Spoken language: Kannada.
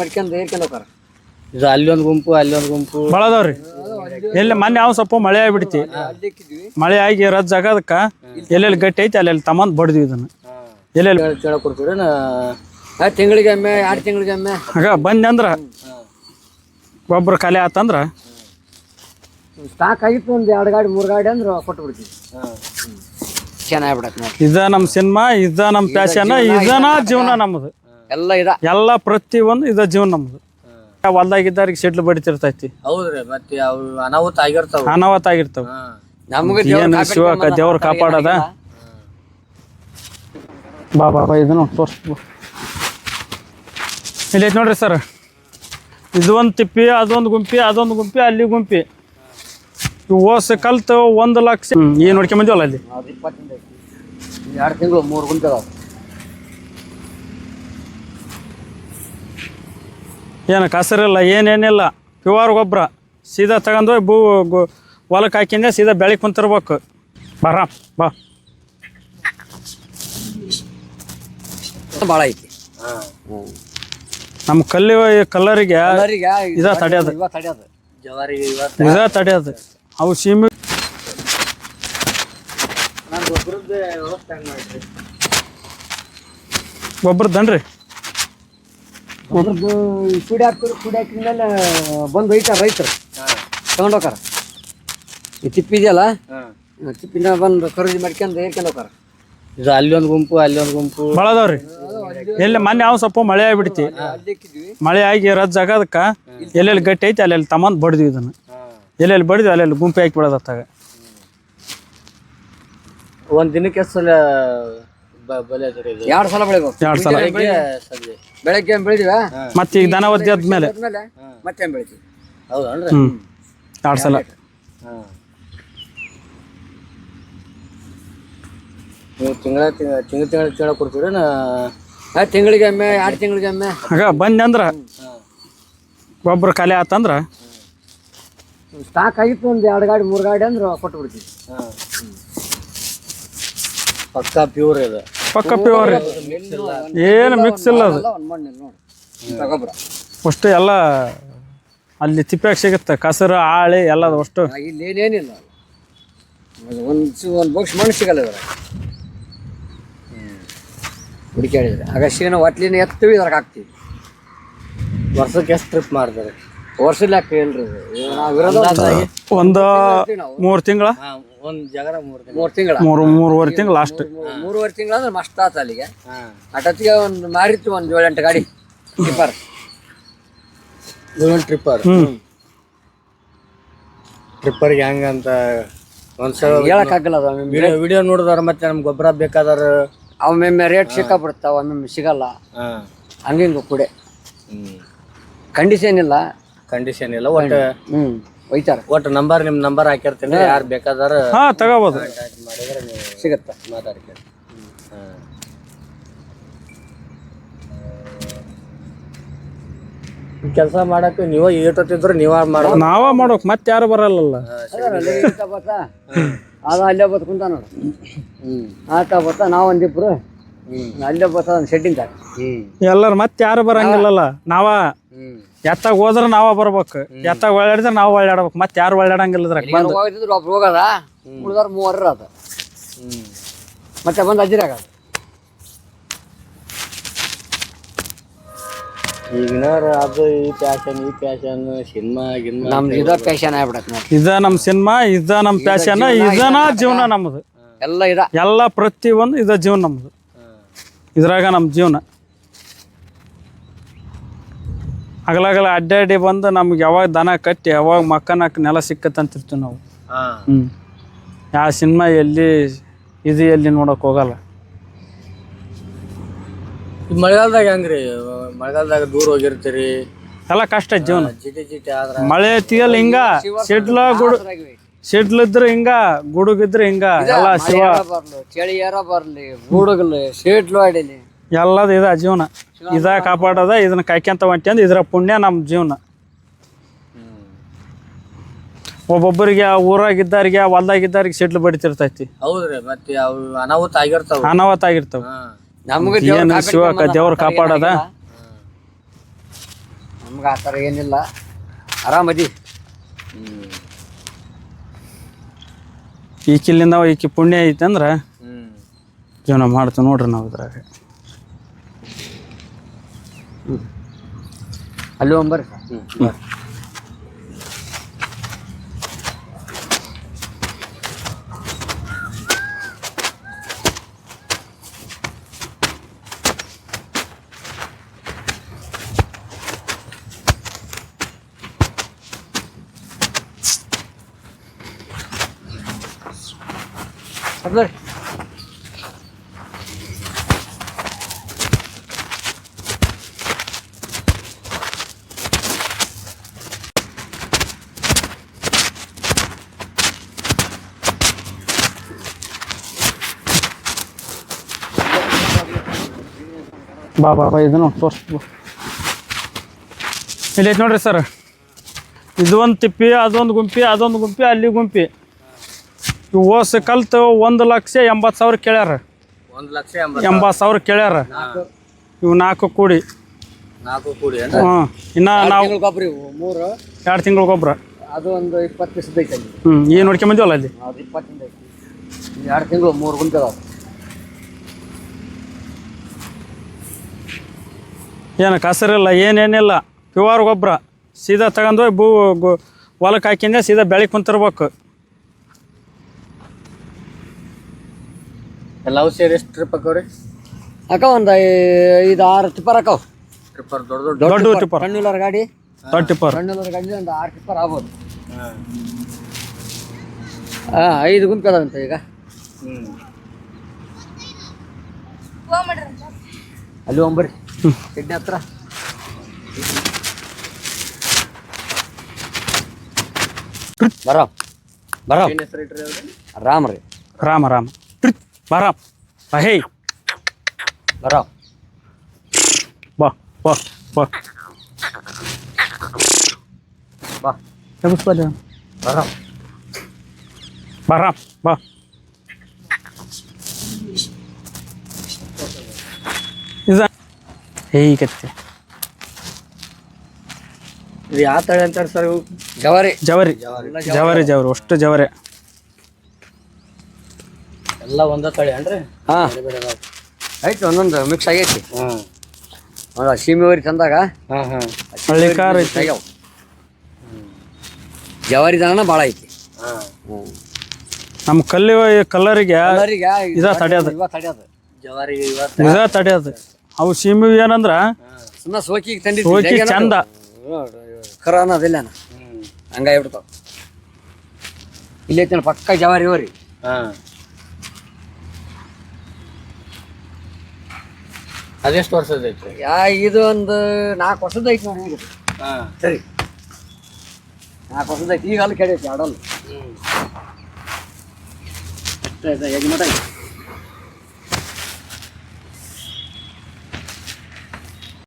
ಮಾಡ್ಕೊಂಡು ಏರ್ಕೊಂಡು ಹೋಗಾರ ಇದು ಅಲ್ಲಿ ಒಂದು ಗುಂಪು ಅಲ್ಲಿ ಒಂದು ಗುಂಪು. ಭಾಳ ಅದಾವ್ರಿ ಎಲ್ಲಿ ಮೊನ್ನೆ ಯಾವ ಸ್ವಲ್ಪ ಮಳೆ ಆಗ್ಬಿಡ್ತಿ. ಮಳೆ ಆಗಿ ರಜ್ ಆಗೋದಕ್ಕ ಎಲ್ಲೆಲ್ಲಿ ಗಟ್ಟಿ ಐತಿ ಅಲ್ಲೆಲ್ಲಿ ತಮ್ಮಂದ್ ಬಡ್ದ್ವಿ ಇದನ್ನ. ಎಲ್ಲೆಲ್ಲಿ ಕೇಳ ಕೊಡ್ತೀರಿ ಆ ತಿಂಗಳಿಗೆ ಒಮ್ಮೆ ಎರಡು ತಿಂಗಳಿಗೆ ಒಮ್ಮೆ ಆಗ ಬಂದೆ ಅಂದ್ರ ಗೊಬ್ಬರ ಕಲೆ ಆತಂದ್ರ? ಸ್ಟಾಕ್ ಆಗಿತ್ತು ಒಂದು ಎರಡು ಗಾಡಿ ಮೂರು ಗಾಡಿ ಅಂದ್ರೆ ಕೊಟ್ಟು ಬಿಡ್ತೀವಿ. ಚೆನ್ನಾಗಿ ಬಿಡತ್ತೆ ಇದ ನಮ್ಮ ಸಿನಿಮಾ ಇದ ನಮ್ಮ ಪ್ಯಾಶನ್ ಇದನ ಜೀವನ ನಮ್ಮದು ಎಲ್ಲ ಇದ. ಎಲ್ಲ ಪ್ರತಿ ಒಂದು ಇದ ಜೀವನ ನಮ್ದು. ಹೊಲ್ದಾಗಿದ್ದಾರಿಗೆ ಸಿಡ್ಲು ಬಡಿತಿರ್ತೈತಿ. ಹೌದ್ರಿ ಮತ್ತೆ ಅವು ಅನಾಹುತ ಆಗಿರ್ತಾವ. ಅನಾಹುತ ಆಗಿರ್ತಾವ. ನಮಗೆ ಏನು ಶಿವಕ ದೇವ್ರ ಕಾಪಾಡದ? ಬಾ ಬಾ ಬಾ ಇದನ್ನು ತೋರ್ಸ್ ಇಲ್ಲಿ ಐತಿ ನೋಡ್ರಿ ಸರ್. ಇದು ಒಂದು ತಿಪ್ಪಿ ಅದೊಂದು ಗುಂಪಿ ಅದೊಂದು ಗುಂಪಿ ಅಲ್ಲಿ ಗುಂಪಿ. ಓಸ ಕಲ್ತು ಒಂದು ಲಕ್ಷ. ಏನ್ ನೋಡ್ಕೊಂಬಂದಿವಲ್ಲ ಅಲ್ಲಿ? ಎರಡು ತಿಂಗಳು ಮೂರು ಗುಂಟೆ ಏನು ಕಸರಿಲ್ಲ ಏನೇನಿಲ್ಲ. ಪ್ಯೂರ್ ಗೊಬ್ಬರ. ಸೀದಾ ತಗೊಂಡು ಭೂ ಹೊಲಕ್ಕೆ ಹಾಕಿಂದೆ ಸೀದಾ ಬೆಳಗ್ಗೆ ಕುಂತಿರ್ಬೇಕು. ಬರ ಬಾ. ಭಾಳ ಐತಿ. ನಮ್ಮ ಕಲ್ಲಿ ಕಲ್ಲರಿಗೆ ಇದ ತಡ್ಯೋದು. ಇದ ತಡೆಯೋದು. ಅವು ಸೀಮೆ ಗೊಬ್ಬರದನ್ರಿ ಒಬ್ರದ್ದು ಕುಡಿ ಹಾಕ್ತಾರೆ ಕುಡಿ ಹಾಕಿದ ಮೇಲೆ ಬಂದು ಒಯ್ತಾರ ರೈತರು. ತಗೊಂಡು ಹೋಗಾರ ಈ ತಿಪ್ಪಿ ಇದೆಯಲ್ಲ? ತಿಪ್ಪಿನ ಬಂದು ಖರೀದಿ ಮಾಡ್ಕೊಂಡು ಏರ್ಕೊಂಡು ಹೋಗಾರ ಇದು ಅಲ್ಲಿ ಒಂದು ಗುಂಪು ಅಲ್ಲಿ ಒಂದು ಗುಂಪು. ಭಾಳ ಅದಾವ್ರಿ. ಎಲ್ಲಿ ಮೊನ್ನೆ ಯಾವ ಸ್ವಲ್ಪ ಮಳೆ ಆಗ್ಬಿಡ್ತಿ. ಮಳೆ ಆಗಿ ರಜ್ ಆಗದಕ್ಕ ಎಲ್ಲೆಲ್ಲಿ ಗಟ್ಟಿ ಐತಿ ಅಲ್ಲೆಲ್ಲಿ ತಮ್ಮಂದು ಬಡಿದ್ವಿ ಇದನ್ನ. ಎಲ್ಲೆಲ್ಲಿ ಬಡಿದ್ವಿ ಅಲ್ಲೆಲ್ಲಿ ಗುಂಪು ಹಾಕಿ ಬಿಡೋದತ್ತಾಗ ಒಂದು ದಿನಕ್ಕೆ ಎಷ್ಟು ಸಲ ಎರಡು ಸಲ ಬೆಳಿಬೇಕು. ಎರಡು ಸಲ. ಬೆಳಿಗ್ಗೆ ಸಂಜೆ. ಬೆಳಗ್ಗೆ ಬೆಳಿದೀವ ಮತ್ತೆ ಈಗ ದನ ಒದ್ದಿ ಆದ್ಮೇಲೆ. ಮತ್ತೆ ಬೆಳಿತೀವಿ ಹೌದನ್ರಿ ಹ್ಞೂ ಎರಡು ಸಲ. ಹಾಂ. ನೀವು ತಿಂಗಳ ತಿಂಗಳ ತಿಂಗಳಿಗೆ ಒಮ್ಮೆ ಎರಡು ತಿಂಗಳಿಗೆ ಒಮ್ಮೆ. ಆಗ ಬಂದೆ ಅಂದ್ರ. ಗೊಬ್ಬರ ಖಾಲಿ ಆತಂದ್ರ ಸ್ಟಾಕ್ ಆಗಿತ್ತು ಒಂದು ಎರಡು ಗಾಡಿ ಮೂರು ಗಾಡಿ ಅಂದ್ರೆ ಕೊಟ್ಟು ಬಿಡ್ತೀವಿ ಹಾಂ ಪಕ್ಕಾ ಪ್ಯೂರ್ ಇದು. ಪಕ್ಕ ಪ್ಯೂರ್ ಏನು ಮಿಕ್ಸ್ ಇಲ್ಲ ಅದು. ಅಷ್ಟು ಎಲ್ಲ ಅಲ್ಲಿ ತಿಪ್ಪ್ಯಾಗ ಸಿಗುತ್ತೆ, ಕಸರು ಆಳೆ ಎಲ್ಲ ಅಷ್ಟು. ಇಲ್ಲಿ ಏನೇನಿಲ್ಲ ಒಂದು ಒಂದು ಮಣ್ಣು ಸಿಗಲ್ಲ ಇದ್ರ ಹುಡುಕಾಡಿದ್ರೆ ಅಗಸಿನ ಒಟ್ಲಿನ ಎತ್ತಿವಿ ಇದ್ರಾಗ ಹಾಕ್ತೀವಿ. ವರ್ಷಕ್ಕೆ ಎಷ್ಟು ಟ್ರಿಪ್ ಮಾಡ್ತಾರೆ? ವರ್ಷ ಲೆಕ್ಕ ಇಲ್ರಿ ಇದು ನಾವು ಇರೋದು ಒಂದು ಮೂರು ತಿಂಗಳ? ಒಂದ್ ಒಂದು ಜಗರ ಮೂರು ದಿನ ಮೂರು ತಿಂಗಳ? ಮೂರು ಮೂರುವರೆ ತಿಂಗಳು ಲಾಸ್ಟ್ ಮೂರು- ಮೂರುವರೆ ತಿಂಗಳ ಅಂದ್ರೆ ಮಸ್ತ್ ಆತ ಅಲ್ಲಿಗೆ. ಹಾಂ. ಅಟತ್ತಿಗೆ ಒಂದು ಮಾರಿತ್ತು ಒಂದು ಏಳೆಂಟು ಗಾಡಿ. ಟ್ರಿಪ್ಪರ್ ಏಳು ಟ್ರಿಪ್ಪರ್ ಹ್ಮ್. ಟ್ರಿಪ್ಪರ್ಗೆ ಹೆಂಗಂತ ಒಂದ್ಸಲ ಹೇಳಕ್ಕಾಗಲ್ಲ ಅದು ಒಮ್ಮೊಮ್ಮೆ ವಿಡಿಯೋ ವಿಡಿಯೋ ನೋಡಿದಾರ ಮತ್ತೆ ನಮ್ಗೆ ಗೊಬ್ಬರ ಬೇಕಾದಾರ ಒಮ್ಮೊಮ್ಮೆ ರೇಟ್ ಸಿಕ್ಕಾಬಿಡ್ತಾವ ಒಮ್ಮೊಮ್ಮೆ ಸಿಗಲ್ಲ. ಹಾಂ. ಕೂಡ. ಕೂಡೆ ಕಂಡೀಷನ್ ಇಲ್ಲ. ಕಂಡೀಷನ್ ಇಲ್ಲ. ಒಟ್ಟು ಹ್ಞೂ ಒಯ್ತಾರ. ಒಟ್ಟು ನಂಬರ್ ನಿಮ್ಮ ನಂಬರ್ ಹಾಕಿರ್ತೀನಿ. ಯಾರು ಬೇಕಾದಾರ ಹಾಂ ತಗೋಬೋದು. ಮಾಡಿದ್ರೆ ನೀವು ಸಿಗತ್ತ. ಮಾತಾಡ್ತೀರಿ ಹಾಂ ಕೆಲಸ ಮಾಡಕ್ ನೀವ ಏಟೊತ್ತಿದ್ರು ನೀವ ಮಾಡೋದು ನಾವ ಮಾಡೋಕ್ ಮತ್ತೆ ಯಾರು ಬರಲ್ಲಲ್ಲ. ಅದ ಅಲ್ಲೇ ಬತ್ ಕುಂತ ನೋಡು ಆತ ಬತ್ತ ನಾವ್ ಒಂದಿಬ್ರು. ಅಲ್ಲೇ ಬತ್ತ ಒಂದು ಶೆಡ್ಡಿಂದ ಎಲ್ಲಾರು ಮತ್ತೆ ಯಾರು ಬರಂಗಿಲ್ಲಲ್ಲ. ನಾವ ಎತ್ತಾಗ ಹೋದ್ರ ನಾವ ಬರ್ಬೇಕು. ಎತ್ತಾಗ ಒಳ್ಳಾಡಿದ್ರೆ ನಾವು ಒಳ್ಳಾಡ್ಬೇಕು. ಮತ್ತೆ ಯಾರು ಒಳ್ಳಾಡಂಗಿಲ್ಲ ಇದ್ರಾಗ. ಬಂದು. ಹೋಗಿದ್ರು ಒಬ್ರು ಹೋಗದ? ಉಳ್ದಾರ ಮೂವರ ಅದ. ಮತ್ತೆ ಬಂದು ಅಜ್ಜಿರಾಗ ಈಗಿನ ಅದು ಈ ಪ್ಯಾಶನ್ ಈ ಪ್ಯಾಶನ್ ಸಿನಿಮಾ ಗಿನ್ಮಾ ನಮ್ದು ಇದ ಪ್ಯಾಶನ್ ಆಗ್ಬಿಡತ್ ನೋಡಿ. ಇದ ನಮ್ಮ ಸಿನಿಮಾ ಇದ ನಮ್ಮ ಪ್ಯಾಶನ್ ಇದನ ಜೀವನ ನಮ್ಮದು ಎಲ್ಲ ಇದ. ಎಲ್ಲ ಪ್ರತಿ ಒಂದು ಇದ ಜೀವನ ನಮ್ದು. ಇದ್ರಾಗ ನಮ್ಮ ಜೀವನ. ಹಗಲಾಗಲ ಅಡ್ಡಾಡಿ ಬಂದು ನಮ್ಗೆ ಯಾವಾಗ ದನ ಕಟ್ಟಿ ಯಾವಾಗ ಮಕ್ಕನ ನೆಲ ಸಿಕ್ಕತ್ತಂತಿರ್ತೀವಿ ನಾವು. ಹ್ಮ್. ಹ್ಞೂ ಯಾವ ಸಿನಿಮಾ ಎಲ್ಲಿ ಇದು ಎಲ್ಲಿ ನೋಡೋಕೆ ಹೋಗಲ್ಲ. ಈ ಮಳೆಗಾಲದಾಗ ಹೆಂಗ್ರಿ? ಮಳೆಗಾಲದಾಗ ದೂರ ಹೋಗಿರ್ತೀರಿ? ಎಲ್ಲ ಕಷ್ಟ ಜೀವನ. ಜಿಟಿ ಜಿಟಿ ಆದ್ರ. ಮಳೆ ಐತಿಯಲ್ಲ ಹಿಂಗ ಸಿಡ್ಲ ಗುಡು ಸಿಡ್ಲಿದ್ರೆ ಹಿಂಗ ಗುಡುಗಿದ್ರೆ ಹಿಂಗ ಎಲ್ಲ ಶಿವ ಬರ್ಲಿ ಚಳಿ ಯಾರ ಬರ್ಲಿ ಗುಡುಗಲಿ ಸಿಡ್ಲು ಆಡಿಲಿ. ಎಲ್ಲದ ಇದ ಜೀವನ. ಇದ ಕಾಪಾಡೋದ ಇದನ್ನ ಕಾಯ್ಕೊಂತ ಅಂದ್ರೆ ಇದರ ಪುಣ್ಯ ನಮ್ಮ ಜೀವನ. ಒಬ್ಬೊಬ್ಬರಿಗೆ ಆ ಊರಾಗಿದ್ದಾರಿಗೆ ಹೊಲ್ದಾಗಿದ್ದಾರಿಗೆ ಸಿಡ್ಲು ಬಡಿತಿರ್ತೈತಿ. ಹೌದ್ರಿ ಮತ್ತೆ ಅವು ಅನಾಹುತ ಆಗಿರ್ತಾವ. ನಮ್ಗೆ ಏನು ಶಿವಕ ದೇವ್ರ ಕಾಪಾಡದ? ನಮ್ಗೆ ಆ ಥರ ಏನಿಲ್ಲ ಆರಾಮದಿ ಈಕಿಲ್ಲಿಂದ ಈಕಿ ಪುಣ್ಯ ಐತಂದ್ರ ಜೀವನ ಮಾಡ್ತೀವಿ ನೋಡ್ರಿ ನಾವು ಇದ್ರಾಗ. ಅಲ್ಲಿ ಒಂಬರ್ರಿ ಸರ್ ಬರ್ರಿ ಬಾ ಬಾ ಬಾ ಇದನ್ನು ನೋಡಿ ತೋರ್ಸ್. ಇಲ್ಲಿ ಐತೆ ನೋಡ್ರಿ ಸರ್. ಇದು ಒಂದು ತಿಪ್ಪಿ ಅದೊಂದು ಗುಂಪಿ ಅದೊಂದು ಗುಂಪಿ ಅಲ್ಲಿ ಗುಂಪಿ. ಇವು ಓಸ್ ಕಲ್ತು ಒಂದು ಲಕ್ಷ ಎಂಬತ್ತು ಸಾವಿರ ಕೇಳ್ಯಾರ. ಒಂದು ಲಕ್ಷ ಎಂಬತ್ತು ಸಾವಿರ. ಕೇಳ್ಯಾರ. ಇವು ನಾಲ್ಕು ಕೂಡಿ. ನಾಲ್ಕು ಕೂಡಿ ಇನ್ನು ನಾವು ಗೊಬ್ಬರ ಇವು ಮೂರು. ಎರಡು ತಿಂಗಳ ಗೊಬ್ಬರ ಅದು ಒಂದು ಇಪ್ಪತ್ತು ದಿವಸದ ಐತೆ ಅಲ್ಲಿ ಹ್ಞೂ ಏನು ನೋಡ್ಕೊಂಬಂದಿವಲ್ಲ ಅಲ್ಲಿ? ಅದು ಇಪ್ಪತ್ತಿಂದ ಐತಿ ಎರಡು ತಿಂಗಳು ಮೂರು ಗುಂಟೆ ಏನು ಕಸರಿಲ್ಲ ಏನೇನಿಲ್ಲ. ಪ್ಯೂರ್ ಗೊಬ್ಬರ. ಸೀದಾ ತಗೊಂಡು ಹೋಗಿ ಭೂ ಗು- ಹೊಲಕ್ಕೆ ಹಾಕಿಂದೆ ಸೀದಾ ಬೆಳೆ ಕುಂತಿರ್ಬೇಕು. ಎಲ್ಲವೂ ಸೇರಿ ಎಷ್ಟು ಟ್ರಿಪ್ ಹಾಕವ್ರಿ ಅಕ್ಕ ಒಂದು ಐದು ಆರು ಟಿಪ್ಪರ್ ಅಕ್ಕವ್. ಟ್ರಿಪ್ಪರ್ ದೊಡ್ಡ ದೊಡ್ಡ. ದೊಡ್ಡ ಟಿಪ್ಪರ್ ಸಣ್ಣ ಗಾಡಿ? ದೊಡ್ಡ ಟಿಪ್ಪರ್ ಸಣ್ಣ ಗಾಡಿ ಒಂದು ಆರು ಟಿಪ್ಪರ್ ಆಗ್ಬೋದು. ಹಾಂ. ಐದು ಗುಂಪು ಅದಾವಂತ ಈಗ. ಹ್ಮ್. ಅಲ್ಲಿ ಒಂಬರಿ ಕಿಡ್ನಿ ಹತ್ರ ಬರಾಮ್ ಬರಾಮ್ ಏನ್ ಹೆಸರು ಇಟ್ರಿ ಅವ್ರಿ ರಾಮ್ ರೀ ರಾಮ ರಾಮ ಟ್ರಿಪ್ ಬರಾಮ್ ಬಾ ಹೇ ಬರಾಮ್ ಬಾ ಬಾ ಬಾ ಬಾ ಎಬ್ಬಿಸ್ಬಾರ್ದು. ಬರಾಮ್ ಬರಾಮ್ ಬಾ ಹೇಗತ್ತೆ ಇದು ಯಾವ ತಳಿ ಅಂತಾರೆ ಸರ್ ಇವು? ಜವಾರಿ. ಜವರಿ. ಜವರಿ. ಜವರಿ ಅಷ್ಟು ಜವರಿ. ಎಲ್ಲ ಒಂದ ತಳಿ ಏನ್ರಿ? ಹಾಂ. ಆಯ್ತು ಒಂದೊಂದು ಮಿಕ್ಸ್ ಆಗೈತಿ. ಹ್ಮ್ ಒಂದು ತಂದಾಗ ಹಾಂ ಐತಿ. ಆಗ್ಯಾವ ಜವಾರಿ ದನ ಭಾಳ ಐತಿ. ಹಾಂ. ನಮ್ಮ ಕಲ್ಲಿ ಕಲ್ಲರಿಗೆ ಎಲ್ಲರಿಗೆ ಇದ ತಡಿ ಇವ ತಡ್ಯೋದು. ತಡೆಯೋದು. ಅವು ಸೀಮಿ ಏನಂದ್ರ ಸುಮ್ಮನೆ ಸೋಕಿಗೆ ತಂದಿದ್ದು ಸೋಕಿ ಚಂದ. ಖರ ಅನ್ನೋದಿಲ್ಲ ಹಂಗಾಗಿ ಹಂಗಾಗ್ಬಿಡ್ತಾವ. ಇಲ್ಲಿ ಐತಿ ಪಕ್ಕ ಜವಾರಿ ಇವರಿ ಹಾಂ. ಅದೆಷ್ಟು ವರ್ಷದ ಐತ್ರಿ? ಯಾ ಇದು ಒಂದು ನಾಲ್ಕು ವರ್ಷದ ಐತಿ ನೋಡಿ ಈಗ. ಹಾಂ. ಸರಿ. ನಾಲ್ಕು ವರ್ಷದ ಐತಿ. ಈಗ ಅಲ್ಲಿ ಕೆಡೈತಿ ಆಡಲ್ಲ. ಅಷ್ಟೇ ಯಜಮಾಟ ಐತಿ